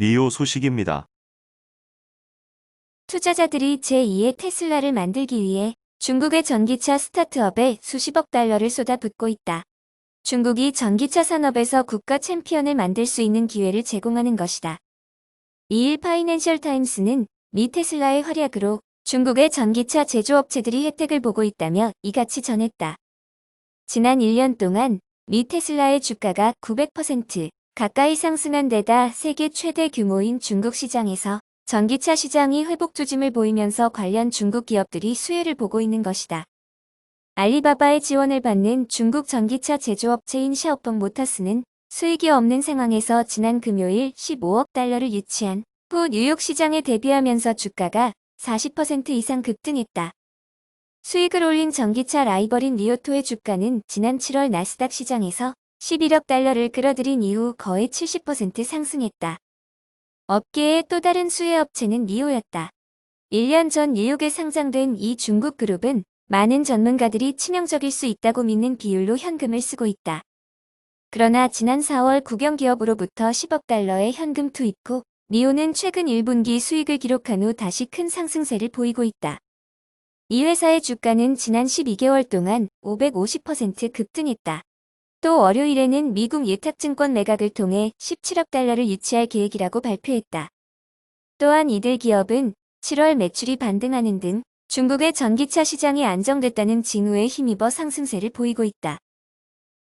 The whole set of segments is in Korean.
니오 소식입니다. 투자자들이 제2의 테슬라를 만들기 위해 중국의 전기차 스타트업에 수십억 달러를 쏟아붓고 있다. 중국이 전기차 산업에서 국가 챔피언을 만들 수 있는 기회를 제공하는 것이다. 2일 파이낸셜 타임스는 미 테슬라의 활약으로 중국의 전기차 제조업체들이 혜택을 보고 있다며 이같이 전했다. 지난 1년 동안 미 테슬라의 주가가 900% 가까이 상승한 데다 세계 최대 규모인 중국 시장에서 전기차 시장이 회복 조짐을 보이면서 관련 중국 기업들이 수혜를 보고 있는 것이다. 알리바바의 지원을 받는 중국 전기차 제조업체인 샤오펑 모터스는 수익이 없는 상황에서 지난 금요일 15억 달러를 유치한 후 뉴욕 시장에 대비하면서 주가가 40% 이상 급등했다. 수익을 올린 전기차 라이벌인 리오토의 주가는 지난 7월 나스닥 시장에서 11억 달러를 끌어들인 이후 거의 70% 상승했다. 업계의 또 다른 수혜 업체는 니오였다. 1년 전 뉴욕에 상장된 이 중국 그룹은 많은 전문가들이 치명적일 수 있다고 믿는 비율로 현금을 쓰고 있다. 그러나 지난 4월 국영기업으로부터 10억 달러의 현금 투입 후 니오는 최근 1분기 수익을 기록한 후 다시 큰 상승세를 보이고 있다. 이 회사의 주가는 지난 12개월 동안 550% 급등했다. 또 월요일에는 미국 예탁증권 매각을 통해 17억 달러를 유치할 계획이라고 발표했다. 또한 이들 기업은 7월 매출이 반등하는 등 중국의 전기차 시장이 안정됐다는 징후에 힘입어 상승세를 보이고 있다.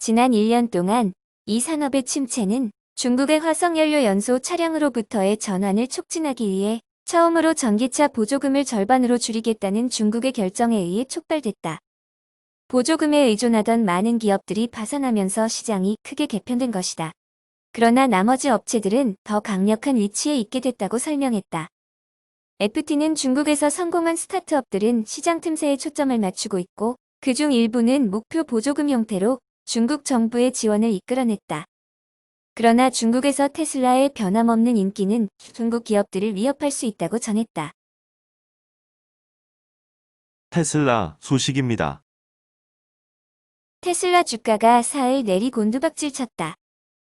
지난 1년 동안 이 산업의 침체는 중국의 화석연료 연소 차량으로부터의 전환을 촉진하기 위해 처음으로 전기차 보조금을 절반으로 줄이겠다는 중국의 결정에 의해 촉발됐다. 보조금에 의존하던 많은 기업들이 파산하면서 시장이 크게 개편된 것이다. 그러나 나머지 업체들은 더 강력한 위치에 있게 됐다고 설명했다. FT는 중국에서 성공한 스타트업들은 시장 틈새에 초점을 맞추고 있고 그중 일부는 목표 보조금 형태로 중국 정부의 지원을 이끌어냈다. 그러나 중국에서 테슬라의 변함없는 인기는 중국 기업들을 위협할 수 있다고 전했다. 테슬라 소식입니다. 테슬라 주가가 4일 내리 곤두박질 쳤다.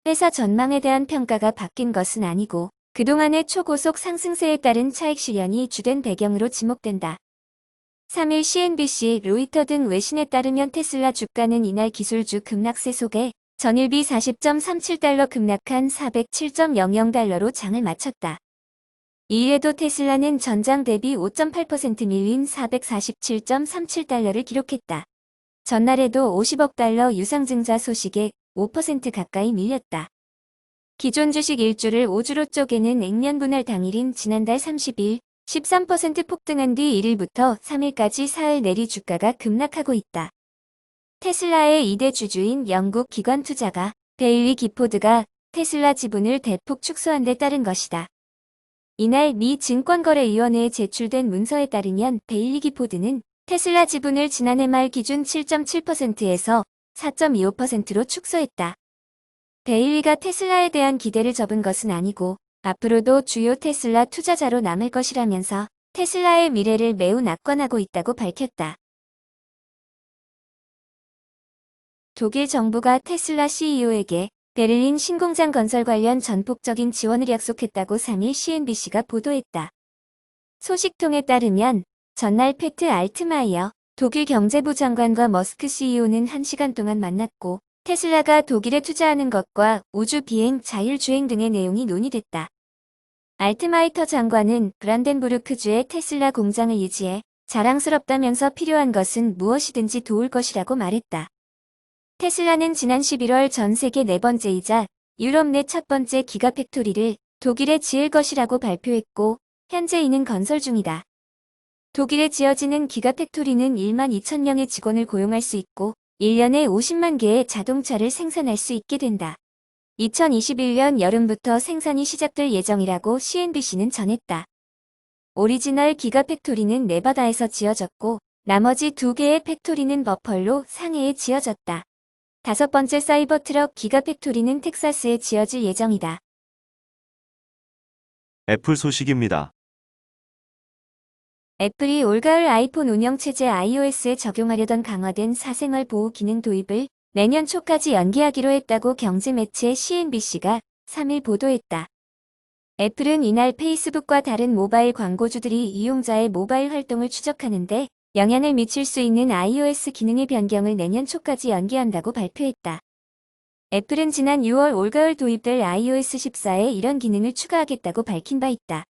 회사 전망에 대한 평가가 바뀐 것은 아니고 그동안의 초고속 상승세에 따른 차익 실현이 주된 배경으로 지목된다. 3일 CNBC, 로이터 등 외신에 따르면 테슬라 주가는 이날 기술주 급락세 속에 전일비 40.37달러 급락한 407.00달러로 장을 마쳤다. 이에도 테슬라는 전장 대비 5.8% 밀린 447.37달러를 기록했다. 전날에도 50억 달러 유상증자 소식에 5% 가까이 밀렸다. 기존 주식 1주를 5주로 쪼개는 액면 분할 당일인 지난달 30일 13% 폭등한 뒤 1일부터 3일까지 사흘 내리 주가가 급락하고 있다. 테슬라의 2대 주주인 영국 기관 투자가 데일리 기포드가 테슬라 지분을 대폭 축소한 데 따른 것이다. 이날 미 증권거래위원회에 제출된 문서에 따르면 데일리 기포드는 테슬라 지분을 지난해 말 기준 7.7%에서 4.25%로 축소했다. 데일리가 테슬라에 대한 기대를 접은 것은 아니고 앞으로도 주요 테슬라 투자자로 남을 것이라면서 테슬라의 미래를 매우 낙관하고 있다고 밝혔다. 독일 정부가 테슬라 CEO에게 베를린 신공장 건설 관련 전폭적인 지원을 약속했다고 3일 CNBC가 보도했다. 소식통에 따르면 전날 페트 알트마이어 독일 경제부 장관과 머스크 CEO는 1시간 동안 만났고 테슬라가 독일에 투자하는 것과 우주 비행, 자율주행 등의 내용이 논의됐다. 알트마이터 장관은 브란덴부르크주의 테슬라 공장을 유지해 자랑스럽다면서 필요한 것은 무엇이든지 도울 것이라고 말했다. 테슬라는 지난 11월 전 세계 네 번째이자 유럽 내 첫 번째 기가팩토리를 독일에 지을 것이라고 발표했고 현재 이는 건설 중이다. 독일에 지어지는 기가팩토리는 1만 2천 명의 직원을 고용할 수 있고 1년에 50만 개의 자동차를 생산할 수 있게 된다. 2021년 여름부터 생산이 시작될 예정이라고 CNBC는 전했다. 오리지널 기가팩토리는 네바다에서 지어졌고 나머지 두 개의 팩토리는 버펄로 상해에 지어졌다. 다섯 번째 사이버트럭 기가팩토리는 텍사스에 지어질 예정이다. 애플 소식입니다. 애플이 올가을 아이폰 운영체제 iOS에 적용하려던 강화된 사생활 보호 기능 도입을 내년 초까지 연기하기로 했다고 경제 매체 CNBC가 3일 보도했다. 애플은 이날 페이스북과 다른 모바일 광고주들이 이용자의 모바일 활동을 추적하는데 영향을 미칠 수 있는 iOS 기능의 변경을 내년 초까지 연기한다고 발표했다. 애플은 지난 6월 올가을 도입될 iOS 14에 이런 기능을 추가하겠다고 밝힌 바 있다.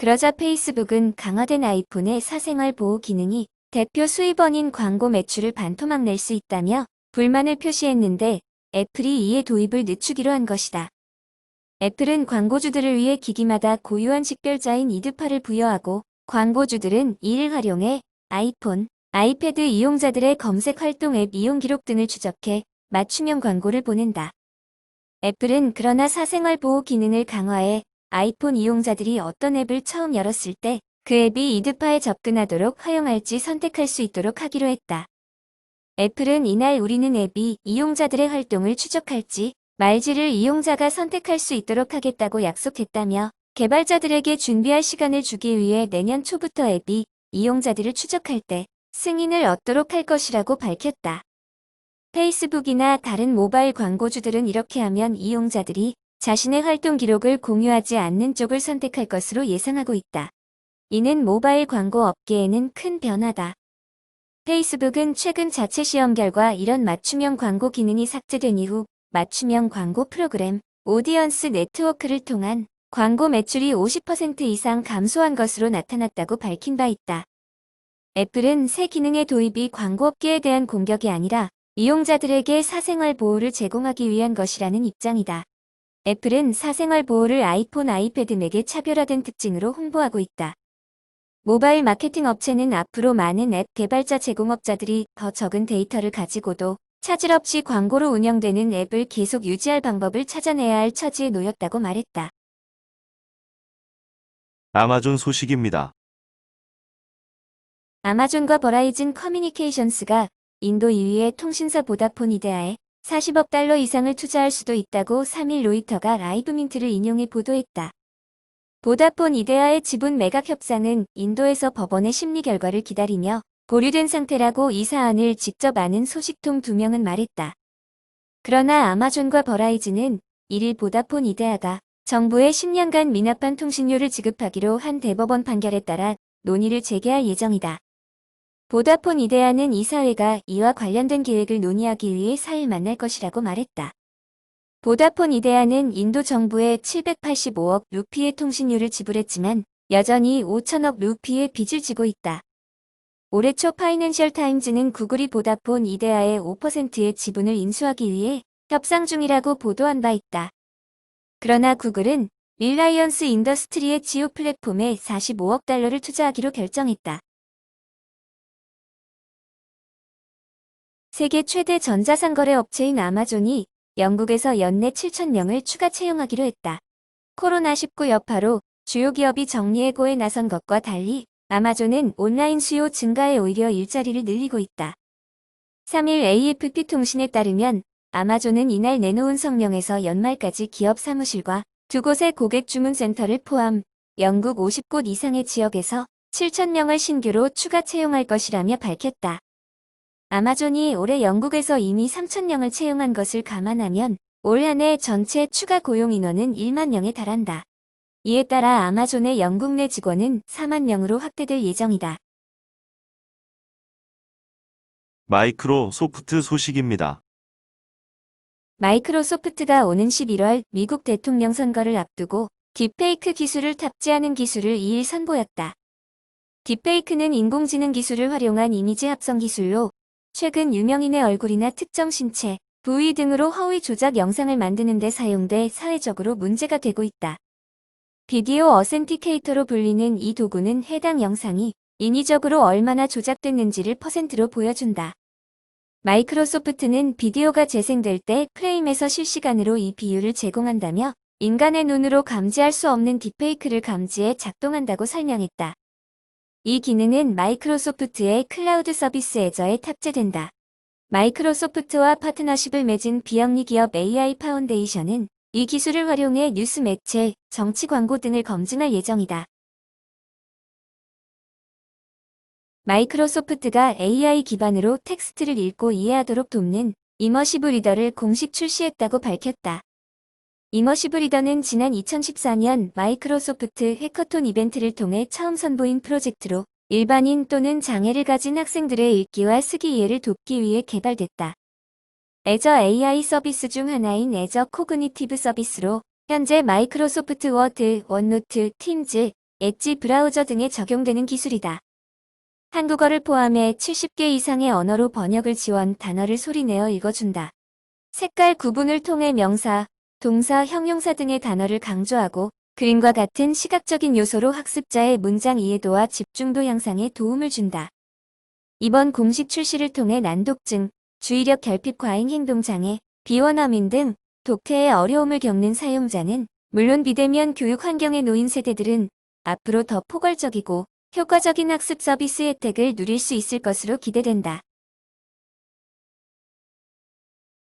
그러자 페이스북은 강화된 아이폰의 사생활 보호 기능이 대표 수입원인 광고 매출을 반토막 낼 수 있다며 불만을 표시했는데 애플이 이에 도입을 늦추기로 한 것이다. 애플은 광고주들을 위해 기기마다 고유한 식별자인 이드파를 부여하고 광고주들은 이를 활용해 아이폰, 아이패드 이용자들의 검색 활동 앱 이용 기록 등을 추적해 맞춤형 광고를 보낸다. 애플은 그러나 사생활 보호 기능을 강화해 아이폰 이용자들이 어떤 앱을 처음 열었을 때 그 앱이 이드파에 접근하도록 허용할지 선택할 수 있도록 하기로 했다. 애플은 이날 우리는 앱이 이용자들의 활동을 추적할지 말지를 이용자가 선택할 수 있도록 하겠다고 약속했다며 개발자들에게 준비할 시간을 주기 위해 내년 초부터 앱이 이용자들을 추적할 때 승인을 얻도록 할 것이라고 밝혔다. 페이스북이나 다른 모바일 광고주들은 이렇게 하면 이용자들이 자신의 활동 기록을 공유하지 않는 쪽을 선택할 것으로 예상하고 있다. 이는 모바일 광고 업계에는 큰 변화다. 페이스북은 최근 자체 시험 결과 이런 맞춤형 광고 기능이 삭제된 이후 맞춤형 광고 프로그램 오디언스 네트워크를 통한 광고 매출이 50% 이상 감소한 것으로 나타났다고 밝힌 바 있다. 애플은 새 기능의 도입이 광고업계에 대한 공격이 아니라 이용자들에게 사생활 보호를 제공하기 위한 것이라는 입장이다. 애플은 사생활 보호를 아이폰, 아이패드 맥의 차별화된 특징으로 홍보하고 있다. 모바일 마케팅 업체는 앞으로 많은 앱 개발자 제공업자들이 더 적은 데이터를 가지고도 차질 없이 광고로 운영되는 앱을 계속 유지할 방법을 찾아내야 할 처지에 놓였다고 말했다. 아마존 소식입니다. 아마존과 버라이즌 커뮤니케이션스가 인도 2위의 통신사 보다폰 이데아에 40억 달러 이상을 투자할 수도 있다고 3일 로이터가 라이브민트를 인용해 보도했다. 보다폰 이데아의 지분 매각 협상은 인도에서 법원의 심리 결과를 기다리며 보류된 상태라고 이 사안을 직접 아는 소식통 두 명은 말했다. 그러나 아마존과 버라이즌은 1일 보다폰 이데아가 정부에 10년간 미납한 통신료를 지급하기로 한 대법원 판결에 따라 논의를 재개할 예정이다. 보다폰 이데아는 이사회가 이와 관련된 계획을 논의하기 위해 4일 만날 것이라고 말했다. 보다폰 이데아는 인도 정부에 785억 루피의 통신료를 지불했지만 여전히 5천억 루피의 빚을 지고 있다. 올해 초 파이낸셜 타임즈는 구글이 보다폰 이데아의 5%의 지분을 인수하기 위해 협상 중이라고 보도한 바 있다. 그러나 구글은 릴라이언스 인더스트리의 지오 플랫폼에 45억 달러를 투자하기로 결정했다. 세계 최대 전자상거래 업체인 아마존이 영국에서 연내 7천명을 추가 채용하기로 했다. 코로나19 여파로 주요 기업이 정리해고에 나선 것과 달리 아마존은 온라인 수요 증가에 오히려 일자리를 늘리고 있다. 3일 AFP 통신에 따르면 아마존은 이날 내놓은 성명에서 연말까지 기업 사무실과 두 곳의 고객 주문 센터를 포함 영국 50곳 이상의 지역에서 7천명을 신규로 추가 채용할 것이라며 밝혔다. 아마존이 올해 영국에서 이미 3천명을 채용한 것을 감안하면 올 한해 전체 추가 고용 인원은 1만 명에 달한다. 이에 따라 아마존의 영국 내 직원은 4만 명으로 확대될 예정이다. 마이크로 소프트 소식입니다. 마이크로소프트가 오는 11월 미국 대통령 선거를 앞두고 딥페이크 기술을 탑재하는 기술을 2일 선보였다. 딥페이크는 인공지능 기술을 활용한 이미지 합성 기술로 최근 유명인의 얼굴이나 특정 신체, 부위 등으로 허위 조작 영상을 만드는 데 사용돼 사회적으로 문제가 되고 있다. 비디오 어센티케이터로 불리는 이 도구는 해당 영상이 인위적으로 얼마나 조작됐는지를 퍼센트로 보여준다. 마이크로소프트는 비디오가 재생될 때 프레임에서 실시간으로 이 비율을 제공한다며 인간의 눈으로 감지할 수 없는 딥페이크를 감지해 작동한다고 설명했다. 이 기능은 마이크로소프트의 클라우드 서비스 애저에 탑재된다. 마이크로소프트와 파트너십을 맺은 비영리 기업 AI 파운데이션은 이 기술을 활용해 뉴스 매체, 정치 광고 등을 검증할 예정이다. 마이크로소프트가 AI 기반으로 텍스트를 읽고 이해하도록 돕는 이머시브 리더를 공식 출시했다고 밝혔다. 이머시브 리더는 지난 2014년 마이크로소프트 해커톤 이벤트를 통해 처음 선보인 프로젝트로 일반인 또는 장애를 가진 학생들의 읽기와 쓰기 이해를 돕기 위해 개발됐다. 애저 AI 서비스 중 하나인 애저 코그니티브 서비스로 현재 마이크로소프트 워드, 원노트, 팀즈, 엣지 브라우저 등에 적용되는 기술이다. 한국어를 포함해 70개 이상의 언어로 번역을 지원 단어를 소리내어 읽어준다. 색깔 구분을 통해 명사, 동사, 형용사 등의 단어를 강조하고 그림과 같은 시각적인 요소로 학습자의 문장 이해도와 집중도 향상에 도움을 준다. 이번 공식 출시를 통해 난독증, 주의력 결핍 과잉 행동 장애, 비원어민 등 독해의 어려움을 겪는 사용자는 물론 비대면 교육 환경에 놓인 세대들은 앞으로 더 포괄적이고 효과적인 학습 서비스 혜택을 누릴 수 있을 것으로 기대된다.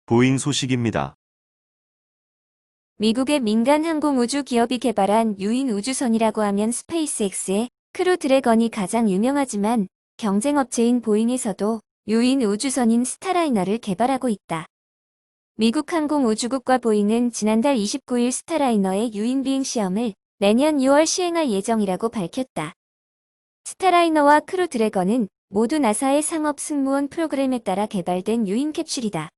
보잉 소식입니다. 미국의 민간 항공 우주 기업이 개발한 유인 우주선이라고 하면 스페이스X의 크루 드래건이 가장 유명하지만 경쟁 업체인 보잉에서도 유인 우주선인 스타라이너를 개발하고 있다. 미국 항공우주국과 보잉은 지난달 29일 스타라이너의 유인 비행 시험을 내년 6월 시행할 예정이라고 밝혔다. 스타라이너와 크루 드래건은 모두 나사의 상업 승무원 프로그램에 따라 개발된 유인 캡슐이다.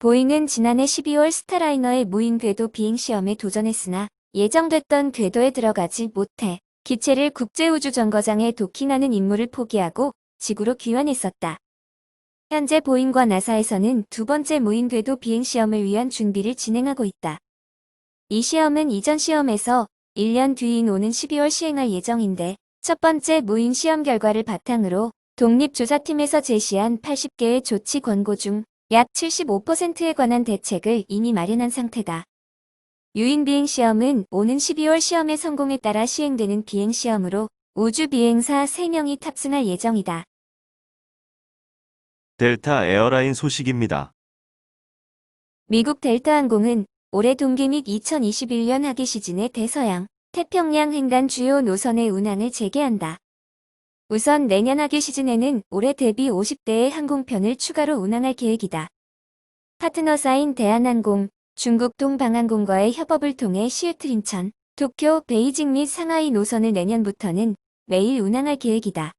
보잉은 지난해 12월 스타라이너의 무인 궤도 비행 시험에 도전했으나 예정됐던 궤도에 들어가지 못해 기체를 국제우주정거장에 도킹하는 임무를 포기하고 지구로 귀환했었다. 현재 보잉과 나사에서는 두 번째 무인 궤도 비행 시험을 위한 준비를 진행하고 있다. 이 시험은 이전 시험에서 1년 뒤인 오는 12월 시행할 예정인데 첫 번째 무인 시험 결과를 바탕으로 독립조사팀에서 제시한 80개의 조치 권고 중 약 75%에 관한 대책을 이미 마련한 상태다. 유인 비행 시험은 오는 12월 시험의 성공에 따라 시행되는 비행 시험으로 우주 비행사 3명이 탑승할 예정이다. 델타 에어라인 소식입니다. 미국 델타 항공은 올해 동기 및 2021년 하기 시즌의 대서양, 태평양 횡단 주요 노선의 운항을 재개한다. 우선 내년 하기 시즌에는 올해 대비 50대의 항공편을 추가로 운항할 계획이다. 파트너사인 대한항공, 중국 동방항공과의 협업을 통해 시애틀 인천, 도쿄, 베이징 및 상하이 노선을 내년부터는 매일 운항할 계획이다.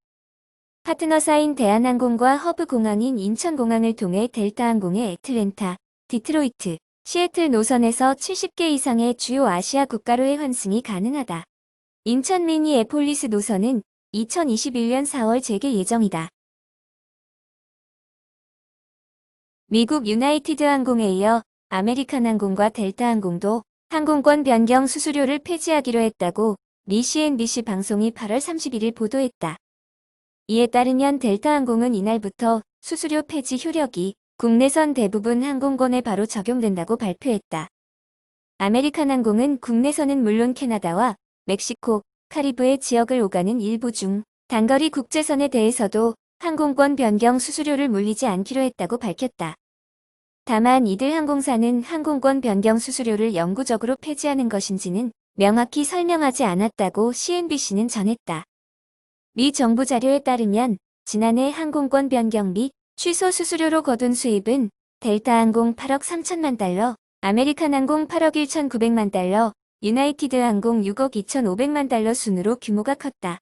파트너사인 대한항공과 허브공항인 인천공항을 통해 델타항공의 애틀랜타, 디트로이트, 시애틀 노선에서 70개 이상의 주요 아시아 국가로의 환승이 가능하다. 인천 미니 애폴리스 노선은 2021년 4월 재개 예정이다. 미국 유나이티드 항공에 이어 아메리칸 항공과 델타 항공도 항공권 변경 수수료를 폐지하기로 했다고 미 CNBC 방송이 8월 31일 보도했다. 이에 따르면 델타 항공은 이날부터 수수료 폐지 효력이 국내선 대부분 항공권에 바로 적용된다고 발표했다. 아메리칸 항공은 국내선은 물론 캐나다와 멕시코, 카리브해 지역을 오가는 일부 중 단거리 국제선에 대해서도 항공권 변경 수수료를 물리지 않기로 했다고 밝혔다. 다만 이들 항공사는 항공권 변경 수수료를 영구적으로 폐지하는 것인지는 명확히 설명하지 않았다고 CNBC는 전했다. 미 정부 자료에 따르면 지난해 항공권 변경 및 취소 수수료로 거둔 수입은 델타항공 8억 3천만 달러, 아메리칸 항공 8억 1천 9백만 달러, 유나이티드 항공 6억 2천 5백만 달러 순으로 규모가 컸다.